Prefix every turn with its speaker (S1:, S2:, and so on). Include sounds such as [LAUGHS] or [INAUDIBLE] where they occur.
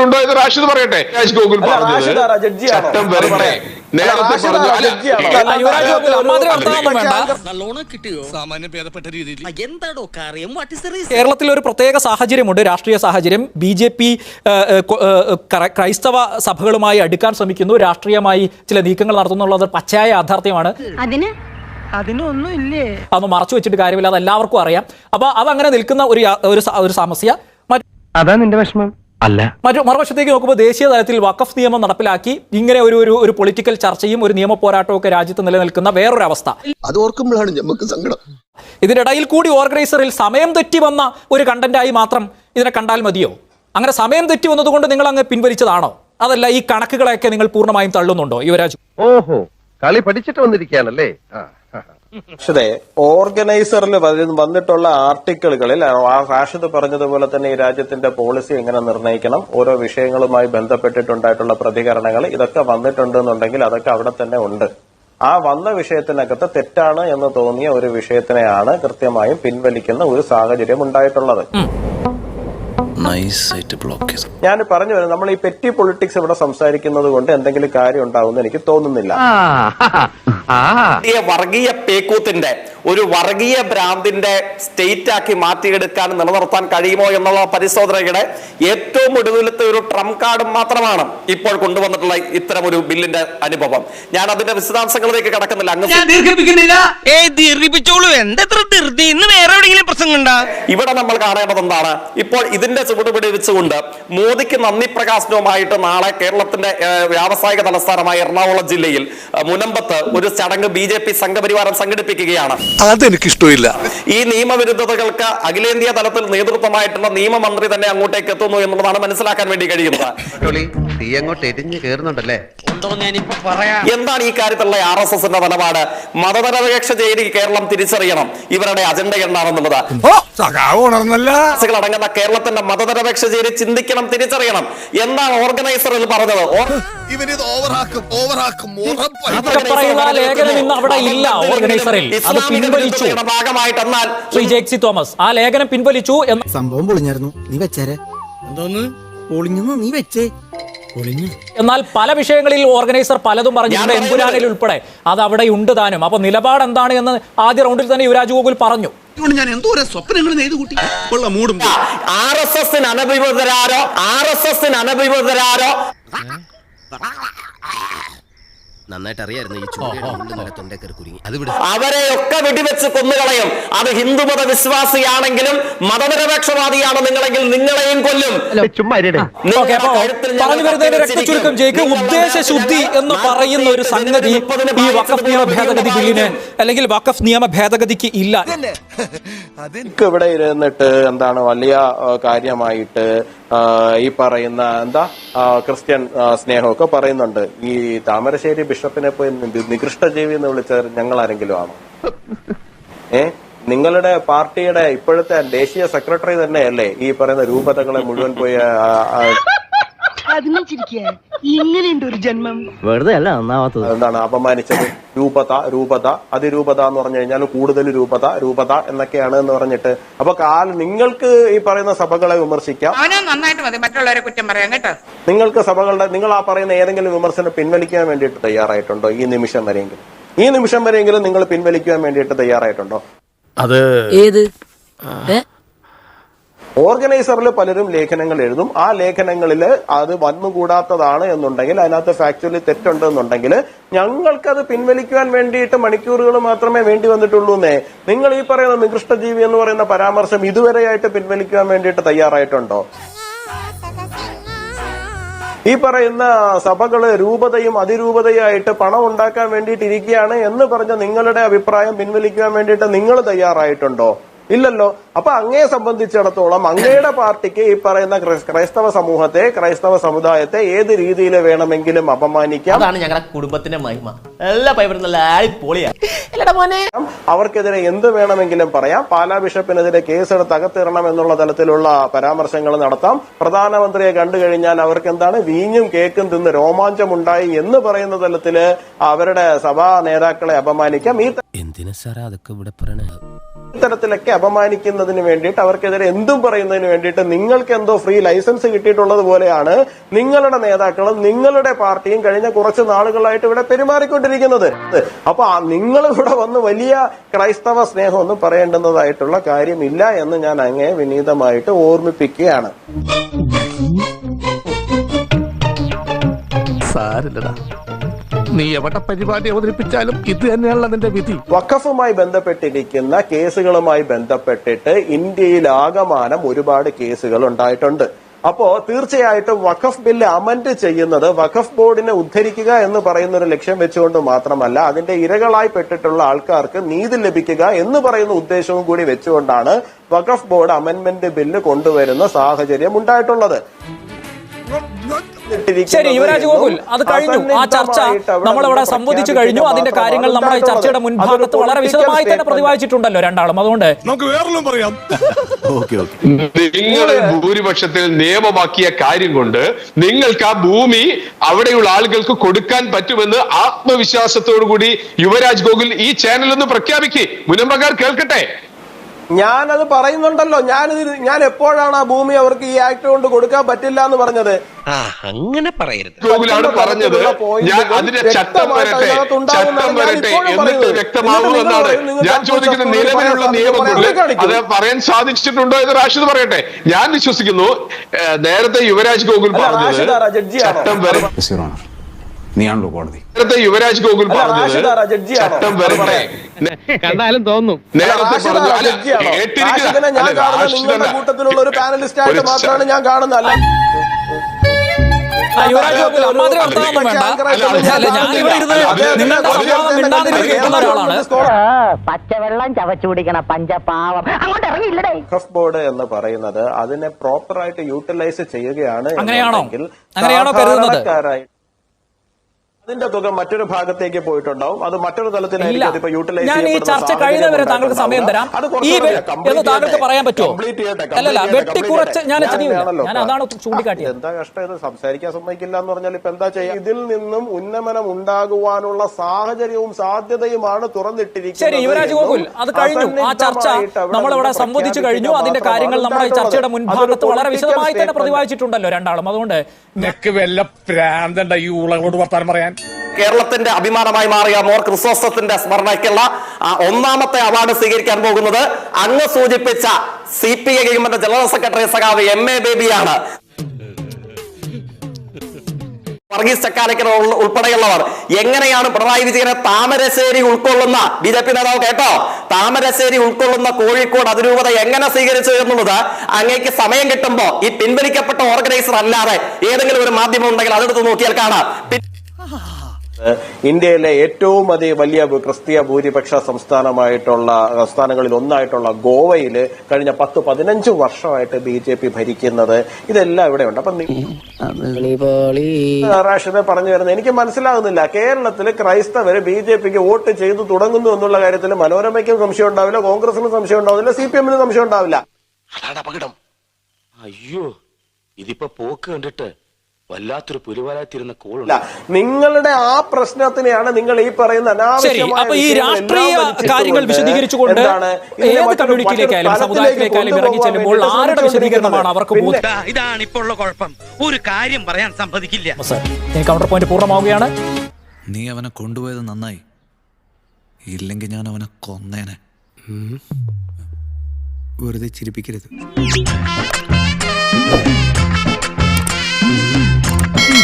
S1: ചെയ്തിട്ടുണ്ടോ എന്ന് റാഷിദ് പറയട്ടെ. രാജ് ഗോകുൽ പറഞ്ഞത്? ചട്ടം വരട്ടെ. നേരത്തെ പറഞ്ഞു
S2: കേരളത്തിൽ ഒരു പ്രത്യേക സാഹചര്യമുണ്ട് രാഷ്ട്രീയ സാഹചര്യം. ബി ജെ പി ക്രൈസ്തവ സഭകളുമായി അടുക്കാൻ ശ്രമിക്കുന്നു. രാഷ്ട്രീയമായി ചില നീക്കങ്ങൾ നടത്തുന്നുള്ളത് പച്ചയായ യാഥാർത്ഥ്യമാണ്.
S3: അതിന്?
S4: അതിനൊന്നും ഇല്ലേ
S2: അതൊന്നും മറച്ചു വെച്ചിട്ട് കാര്യമില്ല. അത് എല്ലാവർക്കും അറിയാം. അപ്പൊ അതങ്ങനെ നിൽക്കുന്ന ഒരു ഒരു ഒരു സമസ്യ.
S4: അതാ നിന്റെ വിഷമം. അല്ല.
S2: മറ്റു മറുവശത്തേക്ക് നോക്കുമ്പോൾ ദേശീയ തലത്തിൽ വഖഫ് നിയമം നടപ്പിലാക്കി ഇങ്ങനെ ഒരു ഒരു ഒരു പൊളിറ്റിക്കൽ ചർച്ചയും ഒരു നിയമ പോരാട്ടവും ഒക്കെ രാജ്യത്ത് നിലനിൽക്കുന്ന വേറൊരു അവസ്ഥ
S5: അത് ഓർക്കുമ്പോഴാണ് നമുക്ക് സങ്കടം.
S2: ഇതിനിടയിൽ കൂടി ഓർഗനൈസറിൽ സമയം തെറ്റി വന്ന ഒരു കണ്ടന്റായി മാത്രം ഇതിനെ കണ്ടാൽ മതിയോ? അങ്ങനെ സമയം തെറ്റി വന്നതുകൊണ്ട് നിങ്ങൾ അങ്ങ് പിൻവലിച്ചതാണോ? അതല്ല ഈ കണക്കുകളെയൊക്കെ നിങ്ങൾ പൂർണമായും തള്ളുന്നുണ്ടോ യുവരാജ്?
S6: ഓഹോ കളി പഠിച്ചിട്ട് വന്നിരിക്കുകയാണല്ലേ.
S7: പക്ഷേ ഓർഗനൈസറിൽ വന്നിട്ടുള്ള ആർട്ടിക്കിളുകളിൽ റാഷിദ് പറഞ്ഞതുപോലെ തന്നെ ഈ രാജ്യത്തിന്റെ പോളിസി എങ്ങനെ നിർണയിക്കണം ഓരോ വിഷയങ്ങളുമായി ബന്ധപ്പെട്ടിട്ടുണ്ടായിട്ടുള്ള പ്രതികരണങ്ങൾ ഇതൊക്കെ വന്നിട്ടുണ്ടെന്നുണ്ടെങ്കിൽ അതൊക്കെ അവിടെ തന്നെ ഉണ്ട്. ആ വന്ന വിഷയത്തിനകത്ത് തെറ്റാണ് എന്ന് തോന്നിയ ഒരു വിഷയത്തിനെയാണ് കൃത്യമായും പിൻവലിക്കുന്ന ഒരു സാഹചര്യം ഉണ്ടായിട്ടുള്ളത്.
S8: നൈസായിട്ട് ബ്ലോക്ക് ചെയ്തു.
S7: ഞാൻ പറഞ്ഞു വരുന്നത് നമ്മൾ ഈ പെറ്റി പൊളിറ്റിക്സ് ഇവിടെ സംസാരിക്കുന്നത് കൊണ്ട് എന്തെങ്കിലും കാര്യം ഉണ്ടാവുമെന്ന് എനിക്ക് തോന്നുന്നില്ല.
S9: വർഗീയ പേക്കൂത്തിന്റെ ഒരു വർഗീയ ഭ്രാന്തിന്റെ സ്റ്റേറ്റ് ആക്കി മാറ്റിയെടുക്കാൻ നിലനിർത്താൻ കഴിയുമോ എന്നുള്ള പരിശോധനയുടെ ഏറ്റവും ഒടുവിലത്തെ ഒരു ട്രംപ് കാർഡ് മാത്രമാണ് ഇപ്പോൾ കൊണ്ടുവന്നിട്ടുള്ള ഇത്തരം ഒരു ബില്ലിന്റെ അനുഭവം. ഞാൻ അതിന്റെ വിശദാംശങ്ങളിലേക്ക് കടക്കുന്നില്ല. അങ്ങ് ഇവിടെ നമ്മൾ കാണേണ്ടത് എന്താണ്? ഇപ്പോൾ ഇതിന്റെ ചുവടുപിടി വെച്ചുകൊണ്ട് മോദിക്ക് നന്ദി പ്രകാശനവുമായിട്ട് നാളെ കേരളത്തിന്റെ വ്യാവസായിക തലസ്ഥാനമായ എറണാകുളം ജില്ലയിൽ മുനമ്പത്ത് ഒരു ചടങ്ങ് ബി ജെ പി സംഘപരിവാരം സംഘടിപ്പിക്കുകയാണ്.
S5: അതെനിക്കിഷ്ടമില്ല.
S9: ഈ നിയമവിരുദ്ധതകൾക്ക് അഖിലേന്ത്യാ തലത്തിൽ നേതൃത്വമായിട്ടുള്ള നിയമമന്ത്രി തന്നെ അങ്ങോട്ടേക്ക് എത്തുന്നു എന്നുള്ളതാണ് മനസ്സിലാക്കാൻ വേണ്ടി കഴിയുന്നത്.
S6: തീ അങ്ങോട്ട് എരിഞ്ഞു കേറുന്നുണ്ടല്ലേ?
S9: എന്താണ് ഈ കാര്യത്തിലുള്ള ആർ എസ് എസിന്റെ നിലപാട്? മതനിരപേക്ഷ ചെയ്തി കേരളം തിരിച്ചറിയണം. ഇവരുടെ അജണ്ട എന്താണെന്നുള്ളത്. അടങ്ങുന്ന കേരളത്തിന്റെ മതനിരപേക്ഷ ചെയ്തി ചിന്തിക്കണം തിരിച്ചറിയണം. എന്താണ് ഓർഗനൈസറിൽ പറഞ്ഞത്? ഭാഗമായിട്ട് എന്നാൽ
S2: തോമസ് ആ ലേഖനം പിൻവലിച്ചു എന്ന്
S10: സംഭവം പൊളിഞ്ഞായിരുന്നു. നീ വെച്ചേരെ.
S8: എന്തോന്ന്?
S10: പൊളിഞ്ഞു നീ വെച്ചേ.
S2: എന്നാൽ പല വിഷയങ്ങളിൽ ഓർഗനൈസർ പലതും പറഞ്ഞിട്ടുണ്ട്
S9: എംപുരാനിൽ
S2: എമ്പുരാനിൽ ഉൾപ്പെടെ അത് അവിടെ ഉണ്ട് താനും. അപ്പൊ നിലപാട് എന്താണ് എന്ന് ആദ്യ റൗണ്ടിൽ തന്നെ യുവരാജ് ഗോകുൽ പറഞ്ഞു.
S5: ഞാൻ എന്തോരം സ്വപ്നങ്ങൾ നെയ്തു കൂട്ടി. ഉള്ള മൂടും.
S9: ആർ എസ് എസിന് അനഭിമതരാരോ ആർ എസ് എസിന് അനഭിമതരാരോ
S10: നന്നായിട്ട് അറിയായിരുന്നു ഈ ചൂട് തൊണ്ടേ കയറി കുരുങ്ങി. അത് വിട്.
S9: അവരെയൊക്കെ വെടിവെച്ച് കൊന്നുകളയും. അത് ഹിന്ദുമത വിശ്വാസിയാണെങ്കിലും മതനിരപേക്ഷവാദിയാണ് നിങ്ങളെങ്കിൽ നിങ്ങളെയും കൊല്ലും.
S6: ചുമ്മാ ഇരിടെ.
S2: അപ്പോ പറഞ്ഞു വരുന്നതിന്റെ രക്തചുരുക്കം ജയിക്ക്.
S9: നിങ്ങൾ
S2: ഉദ്ദേശശുദ്ധി എന്ന് പറയുന്ന ഒരു സംഗതി ഈ വഖഫ് നിയമ ഭേദഗതി ബില്ലിന് അല്ലെങ്കിൽ വഖഫ് നിയമ ഭേദഗതിക്ക് ഇല്ല.
S7: ഇവിടെ ഇരുന്നിട്ട് എന്താണ് വലിയ കാര്യമായിട്ട് ഈ പറയുന്ന എന്താ ക്രിസ്ത്യൻ സ്നേഹമൊക്കെ പറയുന്നുണ്ട്. ഈ താമരശ്ശേരി ബിഷപ്പിനെ പോയി നികൃഷ്ട ജീവി എന്ന് വിളിച്ച ഞങ്ങൾ ആരെങ്കിലും ആണോ? [LAUGHS] ഏ? നിങ്ങളുടെ പാർട്ടിയുടെ ഇപ്പോഴത്തെ ദേശീയ സെക്രട്ടറി തന്നെയല്ലേ ഈ പറയുന്ന രൂപതകളെ മുഴുവൻ പോയി
S4: ചിരിക്കുക ഇങ്ങനെയുണ്ട് ഒരു ജന്മം.
S10: വെറുതെ അല്ല നന്നാവാത്തത്.
S7: എന്താണ് അപമാനിച്ചത്? രൂപത രൂപത അതിരൂപത എന്ന് പറഞ്ഞു കഴിഞ്ഞാൽ കൂടുതൽ രൂപത രൂപത എന്നൊക്കെയാണ് എന്ന് പറഞ്ഞിട്ട്. അപ്പൊ കാൽ നിങ്ങൾക്ക് ഈ പറയുന്ന സഭകളെ വിമർശിക്കാം.
S4: നന്നായിട്ട് മതി മറ്റുള്ളവരെ കുറ്റം പറയാം കേട്ടോ.
S7: നിങ്ങൾക്ക് സഭകളുടെ നിങ്ങൾ ആ പറയുന്ന ഏതെങ്കിലും വിമർശനം പിൻവലിക്കാൻ വേണ്ടിയിട്ട് തയ്യാറായിട്ടുണ്ടോ ഈ നിമിഷം വരെയെങ്കിലും? ഈ നിമിഷം വരെയെങ്കിലും നിങ്ങൾ പിൻവലിക്കാൻ വേണ്ടിയിട്ട് തയ്യാറായിട്ടുണ്ടോ?
S8: അത്
S10: ഏത്?
S7: ഓർഗനൈസറിൽ പലരും ലേഖനങ്ങൾ എഴുതും. ആ ലേഖനങ്ങളിൽ അത് വന്നുകൂടാത്തതാണ് എന്നുണ്ടെങ്കിൽ അതിനകത്ത് ഫാക്ച്വലി തെറ്റുണ്ട് എന്നുണ്ടെങ്കിൽ ഞങ്ങൾക്കത് പിൻവലിക്കുവാൻ വേണ്ടിയിട്ട് മണിക്കൂറുകൾ മാത്രമേ വേണ്ടി വന്നിട്ടുള്ളൂ എന്നേ. നിങ്ങൾ ഈ പറയുന്ന നികൃഷ്ടജീവി എന്ന് പറയുന്ന പരാമർശം ഇതുവരെയായിട്ട് പിൻവലിക്കുവാൻ വേണ്ടിയിട്ട് തയ്യാറായിട്ടുണ്ടോ? ഈ പറയുന്ന സഭകൾ രൂപതയും അതിരൂപതയായിട്ട് പണം ഉണ്ടാക്കാൻ വേണ്ടിയിട്ട് ഇരിക്കുകയാണ് എന്ന് പറഞ്ഞ നിങ്ങളുടെ അഭിപ്രായം പിൻവലിക്കുവാൻ വേണ്ടിയിട്ട് നിങ്ങൾ തയ്യാറായിട്ടുണ്ടോ? ഇല്ലല്ലോ. അപ്പൊ അങ്ങയെ സംബന്ധിച്ചിടത്തോളം അങ്ങയുടെ പാർട്ടിക്ക് ഈ പറയുന്ന ക്രൈസ്തവ സമൂഹത്തെ ക്രൈസ്തവ സമുദായത്തെ ഏത് രീതിയിൽ വേണമെങ്കിലും അപമാനിക്കാം?
S10: അതാണ് ഞങ്ങളുടെ കുടുംബത്തിന്റെ മഹിമ. എല്ലാ പൈപ്പറും നല്ല പൊളിയാ
S7: അവർക്കെതിരെ എന്ത് വേണമെങ്കിലും പറയാം. പാലാ ബിഷപ്പിനെതിരെ കേസെടുത്ത് അകത്തിറണം എന്നുള്ള തലത്തിലുള്ള പരാമർശങ്ങൾ നടത്താം. പ്രധാനമന്ത്രിയെ കണ്ടു കഴിഞ്ഞാൽ അവർക്ക് എന്താണ് വീഞ്ഞും കേക്കും തിന്ന് രോമാഞ്ചമുണ്ടായി എന്ന് പറയുന്ന തലത്തിൽ അവരുടെ സഭാ നേതാക്കളെ അപമാനിക്കാം. ഈ
S10: എന്തിനാ സാറേ അതൊക്കെ ഇവിടെ പറയണേ?
S7: ഇത്തരത്തിലൊക്കെ അപമാനിക്കുന്നതിന് വേണ്ടിയിട്ട് അവർക്കെതിരെ എന്തും പറയുന്നതിന് വേണ്ടിയിട്ട് നിങ്ങൾക്ക് എന്തോ ഫ്രീ ലൈസൻസ് കിട്ടിയിട്ടുള്ളത് പോലെയാണ് നിങ്ങളുടെ നേതാക്കളും നിങ്ങളുടെ പാർട്ടിയും കഴിഞ്ഞ കുറച്ച് നാളുകളായിട്ട് ഇവിടെ പെരുമാറിക്കൊണ്ടിരിക്കുന്നത്. അപ്പൊ നിങ്ങൾ ഇവിടെ വന്ന് വലിയ ക്രൈസ്തവ സ്നേഹമൊന്നും പറയേണ്ടുന്നതായിട്ടുള്ള കാര്യമില്ല എന്ന് ഞാൻ അങ്ങേ വിനീതമായിട്ട് ഓർമ്മിപ്പിക്കുകയാണ്.
S8: സാരില്ലടാ. നീ എവിടെ പരിപാടി അവതരിപ്പിച്ചാലും ഇത് തന്നെയാണല്ലോ അതിന്റെ വിധി.
S7: വഖഫുമായി ബന്ധപ്പെട്ടിരിക്കുന്ന കേസുകളുമായി ബന്ധപ്പെട്ടിട്ട് ഇന്ത്യയിൽ ആകമാനം ഒരുപാട് കേസുകൾ ഉണ്ടായിട്ടുണ്ട്. അപ്പോ തീർച്ചയായിട്ടും വഖഫ് ബില്ല് അമൻഡ് ചെയ്യുന്നത് വഖഫ് ബോർഡിനെ ഉദ്ധരിക്കുക എന്ന് പറയുന്ന ഒരു ലക്ഷ്യം വെച്ചുകൊണ്ട് മാത്രമല്ല അതിന്റെ ഇരകളായി പെട്ടിട്ടുള്ള ആൾക്കാർക്ക് നീതി ലഭിക്കുക എന്ന് പറയുന്ന ഉദ്ദേശവും കൂടി വെച്ചുകൊണ്ടാണ് വഖഫ് ബോർഡ് അമെന്റ്മെന്റ് ബില്ല് കൊണ്ടുവരുന്ന സാഹചര്യം ഉണ്ടായിട്ടുള്ളത്.
S2: ശരി യുവരാജ് ഗോകുൽ അത് കഴിഞ്ഞു. ആ ചർച്ച നമ്മളിവിടെ സംവദിച്ചു കഴിഞ്ഞു. അതിന്റെ കാര്യങ്ങൾ നമ്മുടെ ഈ ചർച്ചയുടെ മുൻഭാഗത്ത് വളരെ വിശദമായി തന്നെ പ്രതിപാദിച്ചിട്ടുണ്ടല്ലോ രണ്ടാളും. അതുകൊണ്ട്
S5: നമുക്ക് വേറെല്ലാം പറയാം.
S1: നിങ്ങൾ ഭൂരിപക്ഷത്തിൽ നിയമമാക്കിയ കാര്യം കൊണ്ട് നിങ്ങൾക്ക് ആ ഭൂമി അവിടെയുള്ള ആളുകൾക്ക് കൊടുക്കാൻ പറ്റുമെന്ന് ആത്മവിശ്വാസത്തോടു കൂടി യുവരാജ് ഗോകുൽ ഈ ചാനലൊന്ന് ഒന്ന് പ്രഖ്യാപിക്കേ. മുനമ്പക്കാർ കേൾക്കട്ടെ?
S7: ഞാനത് പറയുന്നുണ്ടല്ലോ. ഞാനിത് ഞാൻ എപ്പോഴാണ് ആ ഭൂമി അവർക്ക് ഈ ആക്ട് കൊണ്ട് കൊടുക്കാൻ പറ്റില്ല എന്ന് പറഞ്ഞത്
S4: അങ്ങനെ പറയരുത്.
S1: ഗോകുലാണ് പറഞ്ഞത്. ഞാൻ അതിന്റെ ചട്ടം വരട്ടെ. ചട്ടം വരട്ടെ. എന്നിട്ട് ഞാൻ ചോദിക്കുന്ന നിലവിലുള്ള നിയമങ്ങളിൽ അത് പറയാൻ സാധിച്ചിട്ടുണ്ടോ എന്ന് റാഷിദ് പറയട്ടെ. ഞാൻ വിശ്വസിക്കുന്നു. നേരത്തെ യുവരാജ് ഗോകുൽ
S7: പറഞ്ഞു
S1: പറഞ്ഞത്? ചട്ടം വരട്ടെ
S3: നീയാണല്ലോ കോടതി.
S1: നേരത്തെ യുവരാജ് ഗോകുൽ പറഞ്ഞത്? ചട്ടം വരട്ടെ. [LAUGHS]
S4: കണ്ടാലും തോന്നും.
S1: നേരത്തെ പറഞ്ഞു അല്ല
S7: ഞാൻ
S1: അല്ല,
S7: കാണുന്നത്
S1: റാഷിദ്
S7: നിങ്ങളുടെ കൂട്ടത്തിലുള്ള ഒരു പാനലിസ്റ്റ് ആയിട്ട്
S1: ഒരു
S7: മാത്രമാണ് ഞാൻ കാണുന്നത്. അല്ല.
S2: ആ, യുവരാജ് ഗോകുൽ അമ്മാതിരി വർത്തമാനം വേണ്ട അല്ല ഞാൻ ഇവിടെ ഇരുന്ന് നിങ്ങളുടെ സംവാദം മിണ്ടാതിരുന്ന് കേൾക്കുന്ന ഒരാളാണ്.
S11: പച്ചവെള്ളം ചവച്ചു കുടിക്കണ പഞ്ചപാവം. അങ്ങോട്ട് ഇറങ്ങിയില്ലടേ.
S7: വഖഫ് ബോർഡ് എന്ന് പറയുന്നത് അതിനെ പ്രോപ്പറായിട്ട് യൂട്ടിലൈസ് ചെയ്യുകയാണ്
S2: അങ്ങനെയാണോ? അങ്ങനെയാണോ കരുതുന്നത്?
S7: സാധാരണക്കാരായി അതിന്റെ തുക മറ്റൊരു ഭാഗത്തേക്ക് പോയിട്ടുണ്ടാവും. അത് മറ്റൊരു തലത്തിലായിരിക്കും
S2: ഞാൻ ഈ ചർച്ച കഴിയുന്നവരെ താങ്കൾക്ക് സമയം തരാം. ഈ എന്ന് താങ്കൾക്ക് പറയാൻ പറ്റുമോ? അല്ലല്ല വെട്ടിക്കുറച്ച് ഞാൻ. ഞാൻ. അതാണ് ചൂണ്ടിക്കാട്ടിയത്.
S7: എന്താ കഷ്ടം? ഇത് സംസാരിക്കാൻ സമ്മതിക്കില്ല എന്ന് പറഞ്ഞാൽ ഇപ്പൊ എന്താ ചെയ്യാം? ഇതിൽ നിന്നും ഉന്നമനം ഉണ്ടാകുവാനുള്ള സാഹചര്യവും സാധ്യതയുമാണ് തുറന്നിട്ടിരിക്കുന്നത്
S2: ശരി യുവരാജ് ഗോകുൽ അത് കഴിഞ്ഞു. ആ ചർച്ച
S7: നമ്മൾ അവിടെ
S2: നമ്മളിവിടെ
S7: നിന്ന്
S2: കഴിഞ്ഞു. അതിന്റെ കാര്യങ്ങൾ നമ്മുടെ ഈ ചർച്ചയുടെ മുൻഭാഗത്ത് വളരെ വിശദമായി തന്നെ പ്രതിപാദിച്ചിട്ടുണ്ടല്ലോ രണ്ടാളും. അതുകൊണ്ട്
S8: നിനക്ക് വല്ല പ്രാന്തണ്ട ഈ ഉളകളോട് വർത്താനം പറയാൻ?
S9: കേരളത്തിന്റെ അഭിമാനമായി മാറിയ മോർ ക്രിസോസ്റ്റത്തിന്റെ സ്മരണയ്ക്കുള്ള ഒന്നാമത്തെ അവാർഡ് സ്വീകരിക്കാൻ പോകുന്നത് അങ്ങ് സൂചിപ്പിച്ച C P I government general secretary സഖാവ് എം എ ബേബിയാണ്. വർഗീസ് ചക്കാലക്കർ ഉൾ- ഉൾപ്പെടെയുള്ളവർ എങ്ങനെയാണ് പിണറായി വിജയനെ താമരശ്ശേരി ഉൾക്കൊള്ളുന്ന ബി ജെ പി നേതാവ് കേട്ടോ? താമരശ്ശേരി ഉൾക്കൊള്ളുന്ന കോഴിക്കോട് അതിരൂപത എങ്ങനെ സ്വീകരിച്ചു എന്നുള്ളത് അങ്ങേക്ക് സമയം കിട്ടുമ്പോ ഈ പിൻവലിക്കപ്പെട്ട ഓർഗനൈസർ അല്ലാതെ ഏതെങ്കിലും ഒരു മാധ്യമം ഉണ്ടെങ്കിൽ അതെടുത്ത് നോക്കിയാൽ കാണാം.
S7: ഇന്ത്യയിലെ ഏറ്റവും അധികം വലിയ ക്രിസ്തീയ ഭൂരിപക്ഷ സംസ്ഥാനമായിട്ടുള്ള സംസ്ഥാനങ്ങളിൽ ഒന്നായിട്ടുള്ള ഗോവയിൽ കഴിഞ്ഞ പത്ത് പതിനഞ്ച് വർഷമായിട്ട് ബി ജെ പി ഭരിക്കുന്നത്. ഇതെല്ലാം ഇവിടെ ഉണ്ട് അപ്പം റാഷിദെ പറഞ്ഞു വരുന്നത് എനിക്ക് മനസ്സിലാകുന്നില്ല. കേരളത്തിൽ ക്രൈസ്തവർ ബി ജെ പിക്ക് വോട്ട് ചെയ്തു തുടങ്ങുന്നു എന്നുള്ള കാര്യത്തിൽ മനോരമയ്ക്കും സംശയം ഉണ്ടാവില്ല കോൺഗ്രസിനും സംശയം ഉണ്ടാവില്ല സി പി എമ്മിനും സംശയം ഉണ്ടാവില്ല.
S10: അതാണ് അപകടം. അയ്യോ ഇതിപ്പോ പോക്ക് കണ്ടിട്ട് വല്ലാത്തൊരു പുലിവാലാത്തിരുന്ന കോൾ
S7: നിങ്ങളുടെ ആ പ്രശ്നത്തിനെയാണ് നിങ്ങൾ ഈ പറയുന്ന
S2: അപ്പൊ ഈ രാഷ്ട്രീയ കാര്യങ്ങൾ വിശദീകരിച്ചുകൊണ്ട് ഏത് കമ്മ്യൂണിറ്റിയിലേക്കായാലും സമുദായത്തിലേക്കായാലും ഇറങ്ങി ചെല്ലുമ്പോൾ ആരുടെ വിശദീകരണമാണ് അവർക്ക്
S4: ഇതാണ് ഇപ്പോൾ ഉള്ള കുഴപ്പം. ഒരു കാര്യം പറയാൻ സമ്മതിക്കില്ല.
S2: കൗണ്ടർ പോയിന്റ് പൂർണമാവുകയാണ്.
S3: നീ അവനെ കൊണ്ടുപോയത് നന്നായി. ഇല്ലെങ്കിൽ ഞാൻ അവനെ കൊന്നേനെ. വെറുതെ ചിരിപ്പിക്കരുത്. see.